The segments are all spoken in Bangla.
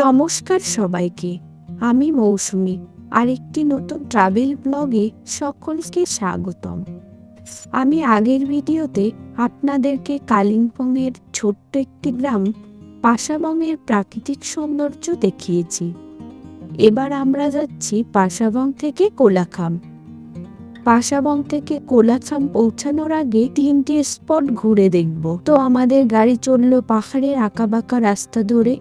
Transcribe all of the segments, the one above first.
নমস্কার সবাইকে, আমি মৌসুমি আরেকটি নতুন ট্রাভেল ব্লগে সকলকে স্বাগতম। আমি আগের ভিডিওতে আপনাদেরকে কালিম্পংয়ের ছোট্ট একটি গ্রাম, পাশাবংয়ের প্রাকৃতিক সৌন্দর্য দেখিয়েছি। এবার আমরা যাচ্ছি পাশাবং থেকে কোলাখাম। পাশাবং থেকে কোলাখাম পৌঁছানোর আগে তিনটি স্পট ঘুরে দেখব। তো আমাদের গাড়ি চলল পাহাড়ের আঁকাবাঁকা রাস্তা ধরে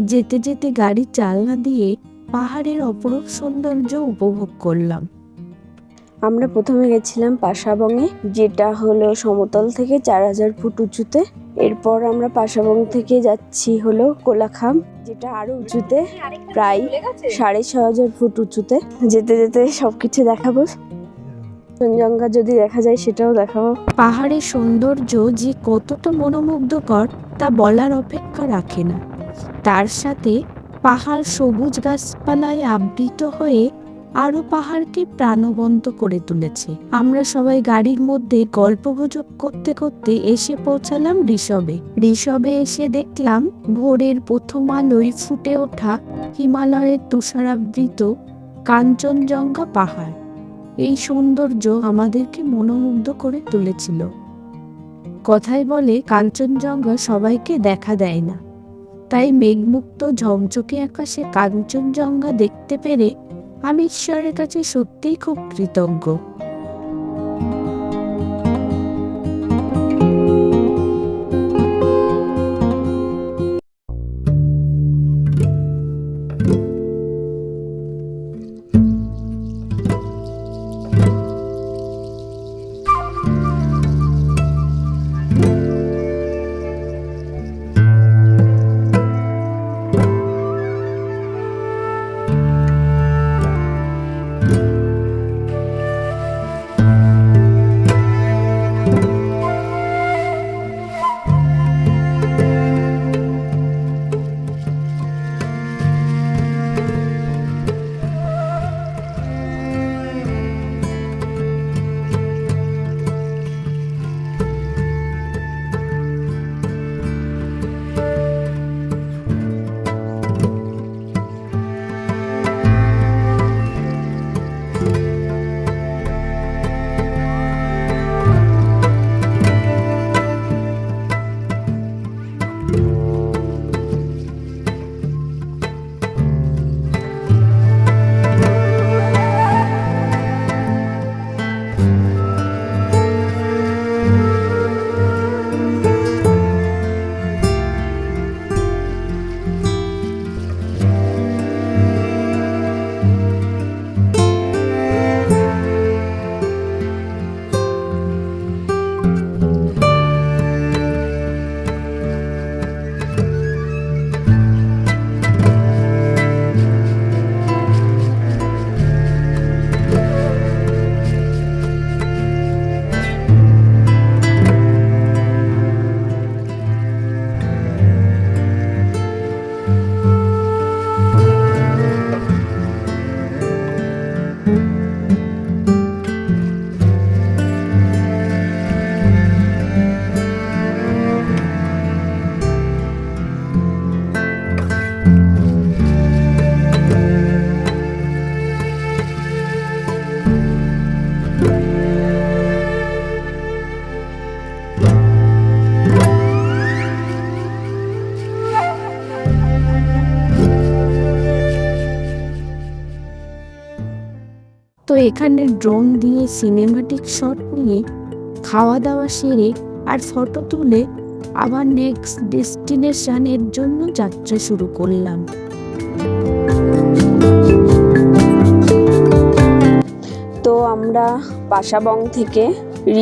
যেতে যেতে গাড়ি চালনা দিয়ে পাহাড়ের অপরূপ সৌন্দর্য উপভোগ করলাম। আমরা প্রথমে গেছিলাম পাশাবংয়ে যেটা হলো সমতল থেকে চার হাজার ফুট উঁচুতে। এরপর আমরা পাশাবং থেকে যাচ্ছি হলো কোলাখাম যেটা আরও উঁচুতে প্রায় সাড়ে ছ হাজার ফুট উঁচুতে। যেতে যেতে সবকিছু দেখাবো। কাঞ্চনজঙ্ঘা যদি দেখা যায় সেটাও দেখাবো। পাহাড়ের সৌন্দর্য যে কতটা মনোমুগ্ধকর তা বলার অপেক্ষা রাখে না। তার সাথে পাহাড় সবুজ গাছপালায় আবৃত হয়ে আরও পাহাড়কে প্রাণবন্ত করে তুলেছে। আমরা সবাই গাড়ির মধ্যে গল্পগুজব করতে করতে এসে পৌঁছালাম ঋষভে। ঋষভে এসে দেখলাম ভোরের প্রথম আলোয় ফুটে ওঠা হিমালয়ের তুষারাবৃত কাঞ্চনজঙ্ঘা পাহাড়। এই সৌন্দর্য আমাদেরকে মনোমুগ্ধ করে তুলেছিল। কথায় বলে, কাঞ্চনজঙ্ঘা সবাইকে দেখা দেয় না। তাই মেঘমুক্ত ঝমঝকে আকাশে কাঞ্চনজঙ্ঘা দেখতে পেরে আমি ঈশ্বরের কাছে সত্যিই খুব কৃতজ্ঞ। তো এখানে ড্রোন দিয়ে সিনেমাটিক শট নিয়ে খাওয়া দাওয়া সেরে আর ফটো তুলে আবার নেক্সট ডেস্টিনেশনের জন্য যাত্রা শুরু করলাম। তো আমরা পাশাবং থেকে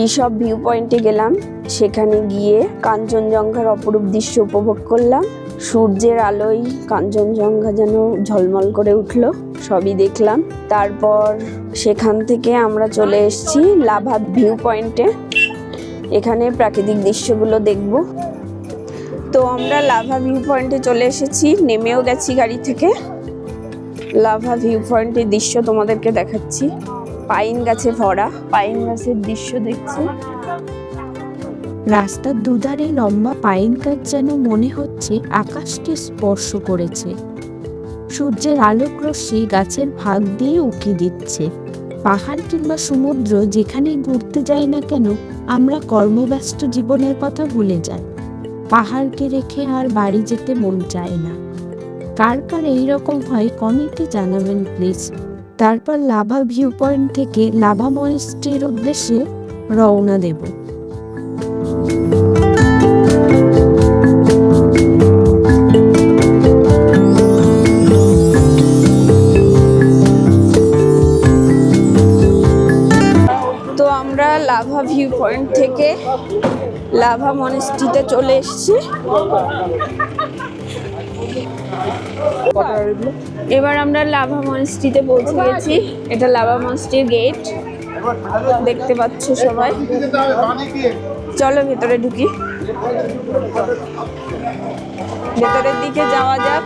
ঋষভ ভিউ পয়েন্টে গেলাম। সেখানে গিয়ে কাঞ্চনজঙ্ঘার অপরূপ দৃশ্য উপভোগ করলাম। সূর্যের আলোয় কাঞ্চনজঙ্ঘা যেন ঝলমল করে উঠল, সবই দেখলাম। তারপর সেখান থেকে আমরা চলে এসেছি লাভা ভিউ পয়েন্টে। এখানে প্রাকৃতিক দৃশ্যগুলো দেখব। তো আমরা লাভা ভিউ পয়েন্টে চলে এসেছি, নেমেও গেছি গাড়ি থেকে। লাভা ভিউ পয়েন্টের দৃশ্য তোমাদেরকে দেখাচ্ছি। পাইন গাছে ভরা, পাইন গাছের দৃশ্য দেখছি। রাস্তার দুধারে লম্বা পাইন গাছ যেন মনে হচ্ছে আকাশকে স্পর্শ করেছে। সূর্যের আলোক রশ্মি গাছের ভাগ দিয়ে উকি দিচ্ছে। পাহাড় কিংবা সমুদ্র যেখানেই ঘুরতে যাই না কেন, আমরা কর্মব্যস্ত জীবনের কথা ভুলে যাই। পাহাড়কে রেখে আর বাড়ি যেতে মন চায় না। কার কার এইরকম হয় কমেন্টে জানাবেন, প্লিজ। তারপর লাভা ভিউ পয়েন্ট থেকে লাভা মনেস্ট্রির উদ্দেশ্যে রওনা দেব। লাভা ভিউ পয়েন্ট থেকে লাভা মনেস্ট্রিতে চলে এসেছি। এবার আমরা লাভা মনেস্ট্রিতে পৌঁছে গেছি। এটা লাভা মনেস্ট্রির গেট দেখতে পাচ্ছ সবাই। চলো ভেতরে ঢুকি। ভেতরের দিকে যাওয়া যাক।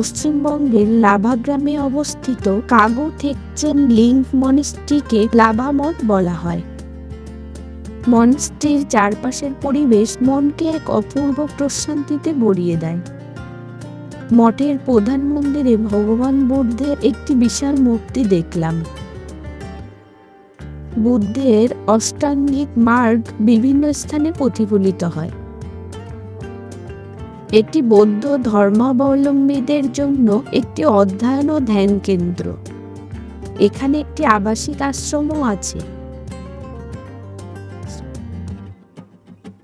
পশ্চিমবঙ্গের লাভা গ্রামে অবস্থিত কাগু থেকচেন লিঙ্ক মনেস্ট্রিকে লাভা মঠ বলা হয়। মনস্ট্রির চারপাশের পরিবেশ মনকে এক অপূর্ব প্রশান্তিতে ভরিয়ে দেয়। মঠের প্রধান মন্দিরে ভগবান বুদ্ধের একটি বিশাল মূর্তি দেখলাম। বুদ্ধের অষ্টাঙ্গিক মার্গ বিভিন্ন স্থানে প্রতিফলিত হয়। এটি বৌদ্ধ ধর্মাবলম্বীদের জন্য একটি অধ্যয়ন ও ধ্যান কেন্দ্র। এখানে একটি আবাসিক আশ্রমও আছে।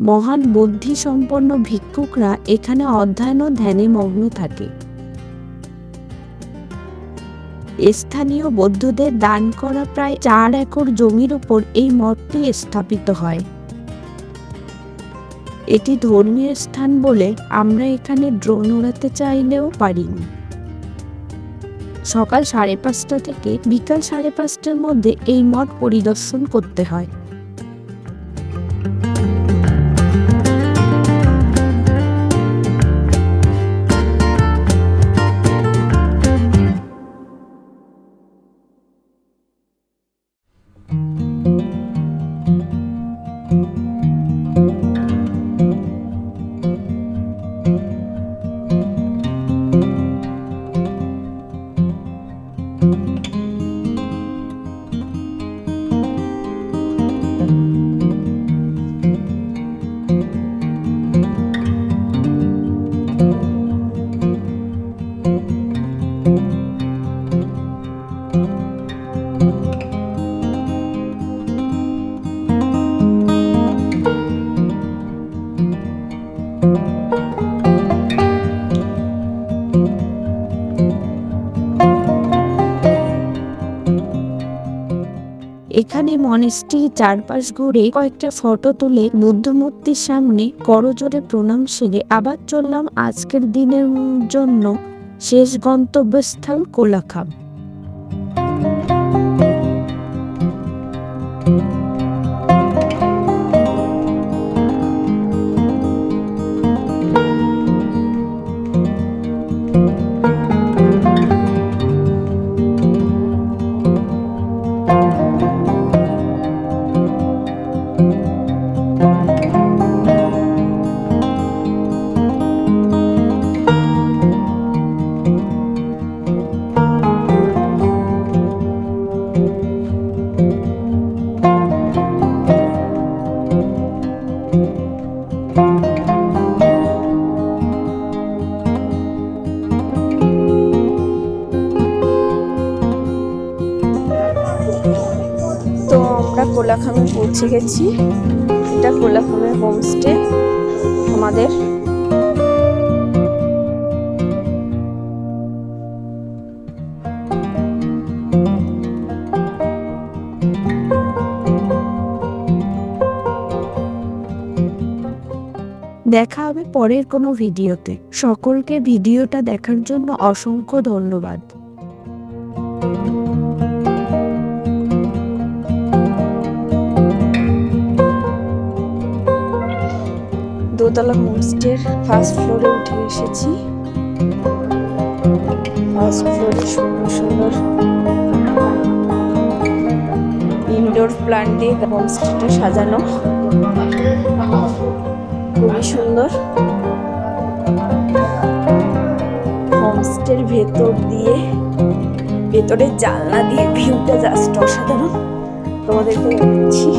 মহান বুদ্ধি সম্পন্ন ভিক্ষুকরা এখানে অধ্যয়ন ও ধ্যানে মগ্ন থাকে। স্থানীয় বৌদ্ধদের দান করা প্রায় চার একর জমির উপর এই মঠটি স্থাপিত হয়। এটি ধর্মীয় স্থান বলে আমরা এখানে ড্রোন উড়াতে চাইলেও পারিনি। সকাল সাড়ে পাঁচটা থেকে বিকাল সাড়ে পাঁচটার মধ্যে এই মঠ পরিদর্শন করতে হয়। এখানে মনেস্ট্রি চারপাশ ঘুরে কয়েকটা ফটো তুলে বুদ্ধমূর্তির সামনে করজোরে প্রণাম সেরে আবার চললাম আজকের দিনের জন্য শেষ গন্তব্যস্থান কোলাখাম। কোলাখামে পৌঁছে গেছি। এটা কোলাখামের হোমস্টে আমাদের। দেখা হবে পরের কোনো ভিডিওতে। সকলকে ভিডিওটা দেখার জন্য অসংখ্য ধন্যবাদ। দোতলা হোমস্টের ফার্স্ট ফ্লোরে উঠে এসেছি। ফার্স্ট ফ্লোরে সুন্দর সুন্দর ইনডোর প্ল্যান্ট দিয়ে হোমস্টেটা সাজানো। খুবই সুন্দর। হোমস্টের ভেতর দিয়ে, ভেতরের জানলা দিয়ে ভিউটা জাস্ট অসাধারণ। তোমাদেরকে দেখাচ্ছি।